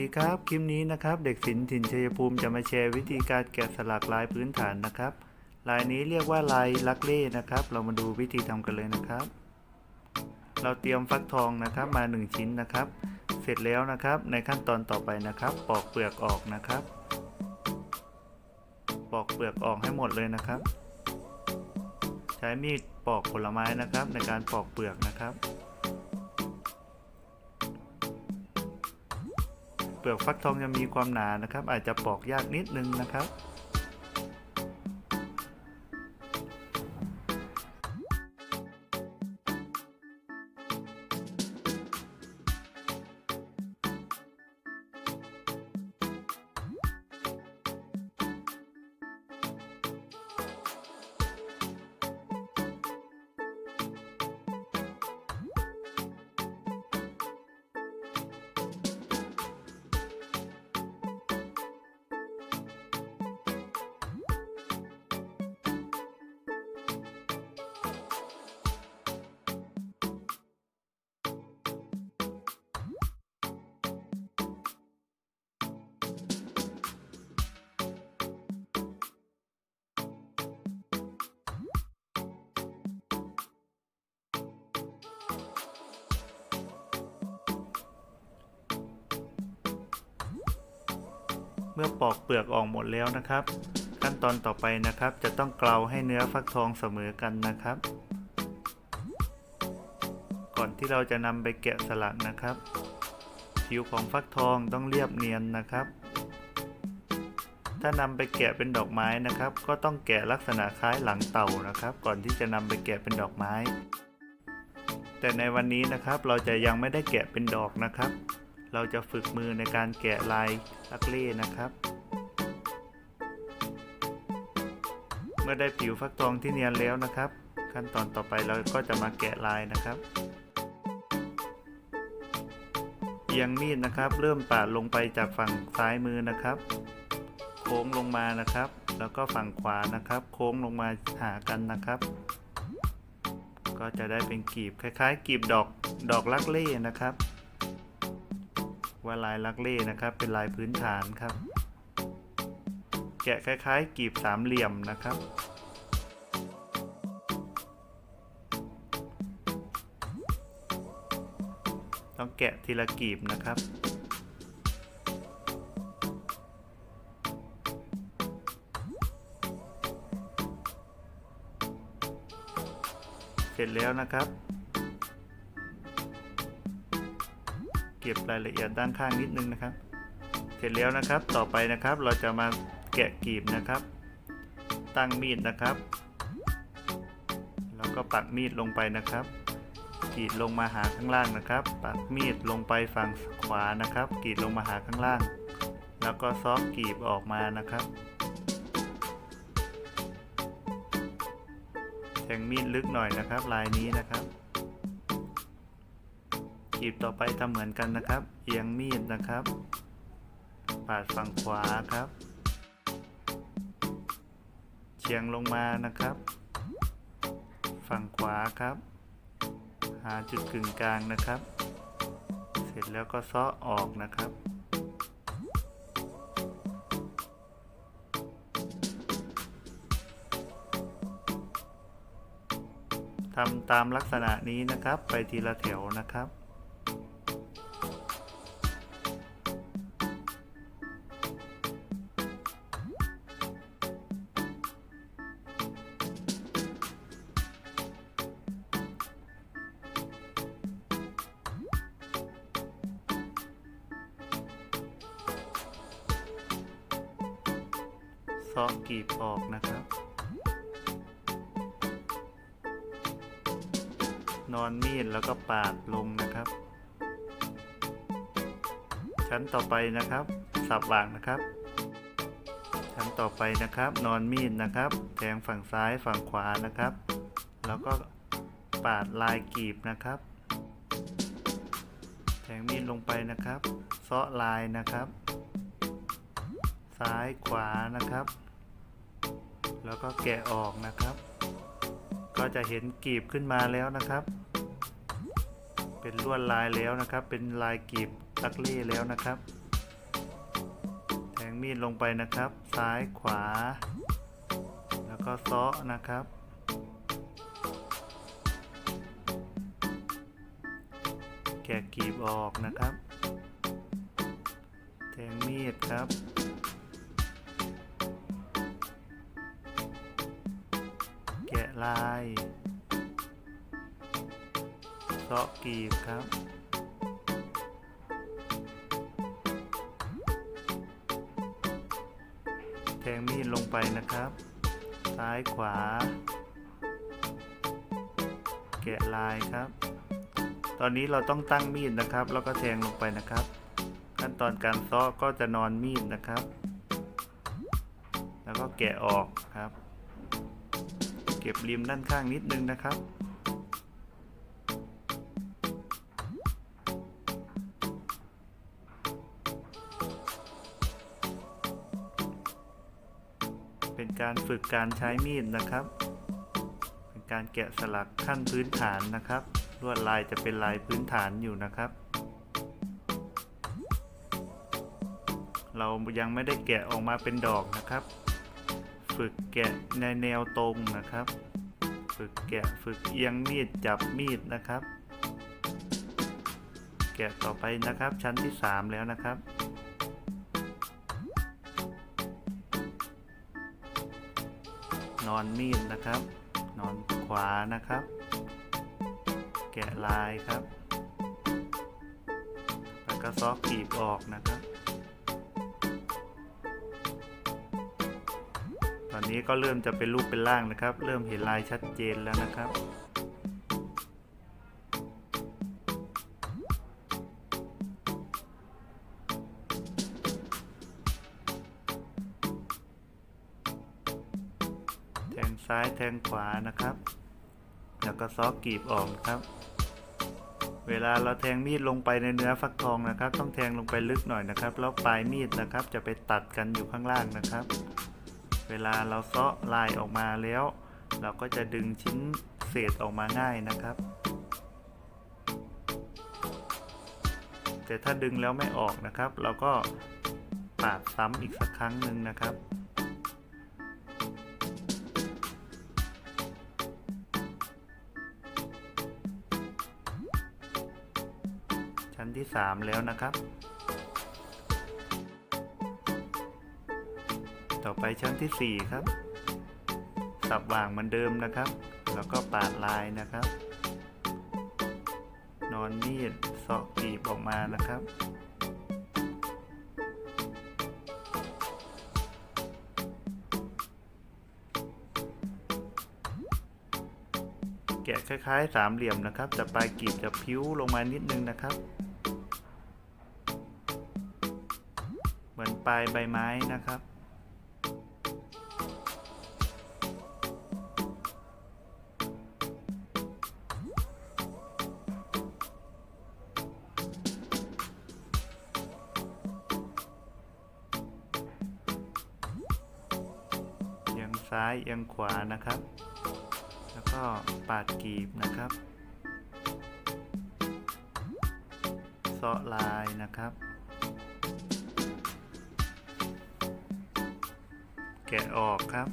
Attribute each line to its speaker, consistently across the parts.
Speaker 1: ดีครับ คลิปนี้นะครับ เด็กศิลป์ถิ่นชัยภูมิจะมาแชร์วิธีการแกะสลักลายพื้นฐานนะครับ ลายนี้เรียกว่าลายลักเล่นะครับ เรามาดูวิธีทำกันเลยนะครับ เราเตรียมฟักทองนะครับมา 1 ชิ้นนะครับ เสร็จแล้วนะครับ ในขั้นตอนต่อไปนะครับ ปอกเปลือกออกนะครับ ปอกเปลือกออกให้หมดเลยนะครับ ใช้มีดปอกผลไม้นะครับ ในการปอกเปลือกนะครับ เปลือกฟักทองจะมีความหนานะครับ อาจจะปอกยากนิดนึงนะครับ เมื่อปอกเปลือกออกหมดแล้วนะครับ ขั้นตอนต่อไปนะครับ จะต้องเกลาให้เนื้อฟักทองเสมอกันนะครับ ก่อนที่เราจะนำไปแกะสลักนะครับ ผิวของฟักทองต้องเรียบเนียนนะครับ ถ้านำไปแกะเป็นดอกไม้นะครับ ก็ต้องแกะลักษณะคล้ายหลังเต่านะครับ ก่อนที่จะนำไปแกะเป็นดอกไม้ แต่ในวันนี้นะครับเราจะยังไม่ได้แกะเป็นดอกนะครับ เราจะฝึกมือในการแกะลายลักเล่นะครับ เมื่อได้ผิวฟักทองที่เนียนแล้วนะครับ ขั้นตอนต่อไปเราก็จะมาแกะลายนะครับเอียงมีดนะครับ เริ่มปาดลงไปจากฝั่งซ้ายมือนะครับ โค้งลงมานะครับ แล้วก็ฝั่งขวานะครับ โค้งลงมาหากันนะครับ ก็จะได้เป็นกีบคล้ายๆ กีบดอกดอกลักเล่นะครับ ว่าลายลักเล่นะครับ เป็นลายพื้นฐานครับ แกะคล้ายๆ กีบสามเหลี่ยมนะครับ ต้องแกะทีละกีบนะครับเสร็จแล้วนะครับ เก็บรายละเอียดด้านข้างนิดนึงนะครับ เสร็จแล้วนะครับต่อไปนะครับเราจะมาแกะกลีบนะครับ ตั้งมีดนะครับ แล้วก็ปักมีดลงไปนะครับกรีดลงมาหาข้างล่างนะครับ ปักมีดลงไปฝั่งขวานะครับกรีดลงมาหาข้างล่าง แล้วก็ซอกกรีบออกมานะครับแทงมีดลึกหน่อยนะครับ ลายนี้นะครับ กีบต่อไปทำเหมือนกันนะครับ เอียงมีดนะครับ ปาดฝั่งขวาครับ เฉียงลงมานะครับ ฝั่งขวาครับ หาจุดกึ่งกลางนะครับ เสร็จแล้วก็ซ้อออกนะครับทำตามลักษณะนี้นะครับ ไปทีละแถวนะครับ ซอกกรีบออกนะครับ นอนมีดแล้วก็ปาดลงนะครับ ชั้นต่อไปนะครับ สับวางนะครับ ชั้นต่อไปนะครับ นอนมีดนะครับ แทงฝั่งซ้ายฝั่งขวานะครับ แล้วก็ปาดลายกรีบนะครับ แทงมีดลงไปนะครับ เซาะลายนะครับ ซ้ายขวานะครับ แล้วก็แกะออกนะครับ ก็จะเห็นกีบขึ้นมาแล้วนะครับ เป็นลวดลายแล้วนะครับ เป็นลายกีบลักเล่แล้วนะครับ แทงมีดลงไปนะครับ ซ้ายขวา แล้วก็เซาะนะครับแกะกีบออกนะครับ แทงมีดครับ ลายเซาะกรีบครับแทงมีดลงไปนะครับ ซ้ายขวา แกะลายครับ ตอนนี้เราต้องตั้งมีดนะครับ แล้วก็แทงลงไปนะครับ ขั้นตอนการซ้อก็จะนอนมีดนะครับ แล้วก็แกะออกครับ เก็บริมด้านข้างนิดนึงนะครับเป็นการฝึกการใช้มีดนะครับ เป็นการแกะสลักขั้นพื้นฐานนะครับ ลวดลายจะเป็นลายพื้นฐานอยู่นะครับ เรายังไม่ได้แกะออกมาเป็นดอกนะครับ ฝึกแกะในแนวตรงนะครับ ฝึกแกะฝึกเอียงมีดจับมีดนะครับ แกะต่อไปนะครับชั้นที่ 3 แล้วนะครับนอนมีดนะครับ นอนขวานะครับ แกะลายครับ แล้วก็ซอกกีบออกนะครับ ตอนนี้ก็เริ่มจะเป็นรูปเป็นร่างนะครับ เริ่มเห็นลายชัดเจนแล้วนะครับแทงซ้ายแทงขวานะครับ แล้วก็ซอกกรีบออกครับ เวลาเราแทงมีดลงไปในเนื้อฟักทองนะครับ ต้องแทงลงไปลึกหน่อยนะครับ แล้วปลายมีดนะครับ จะไปตัดกันอยู่ข้างล่างนะครับ เวลาเราเซาะลายออกมาแล้ว เราก็จะดึงชิ้นเศษออกมาง่ายนะครับ แต่ถ้าดึงแล้วไม่ออกนะครับ เราก็ปาดซ้ำอีกสักครั้งหนึ่งนะครับชั้นที่ 3 แล้วนะครับ ต่อไปชั้นที่ 4 ครับสับวางเหมือนเดิมนะครับ แล้วก็ปาดลายนะครับ นอนมีดเสาะกรีบออกมานะครับแกะคล้ายๆ สามเหลี่ยมนะครับ แต่ปลายกรีบจะพิ้วลงมานิดนึงนะครับ เหมือนปลายใบไม้นะครับ ซ้ายเอียงขวานะครับ แล้วก็ปาดกรีบนะครับเซาะลายนะครับ แกะออกครับ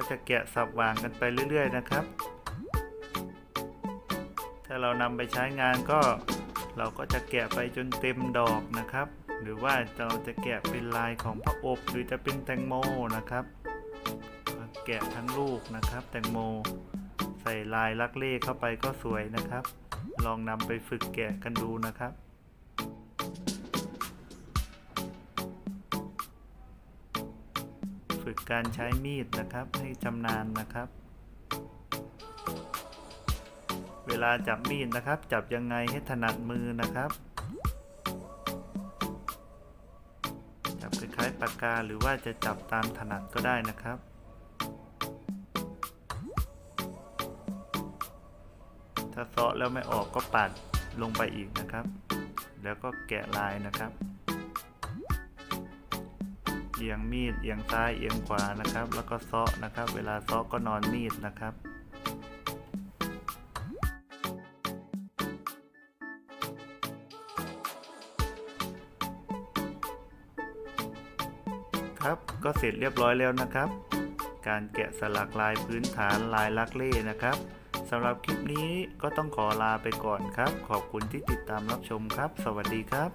Speaker 1: ก็จะแกะสับวางกันไปเรื่อย ๆ นะครับ ถ้าเรานำไปใช้งานก็เราก็จะแกะไปจนเต็มดอกนะครับ หรือว่าเราจะแกะเป็นลายของพระอบหรือจะเป็นแตงโมนะครับแกะทั้งลูกนะครับ แตงโม ใส่ลายลักเล่เข้าไปก็สวยนะครับ ลองนำไปฝึกแกะกันดูนะครับ ฝึกการใช้มีดนะครับ ให้ชำนาญนะครับ เวลาจับมีดนะครับ จับยังไงให้ถนัดมือนะครับ จับคล้ายๆปากกาหรือว่าจะจับตามถนัดก็ได้นะครับถ้าเซาะแล้วไม่ออกก็ปัดลงไปอีกนะครับ แล้วก็แกะลายนะครับ เอียงมีดเอียงซ้ายเอียงขวานะครับ แล้วก็ซาะนะครับ เวลาซาะก็นอนมีดนะครับครับก็เสร็จเรียบร้อยแล้วนะครับ การแกะสลักลายพื้นฐานลายลักเล่นะครับสำหรับคลิปนี้ก็ต้องขอลาไปก่อนครับ ขอบคุณที่ติดตามรับชมครับ สวัสดีครับ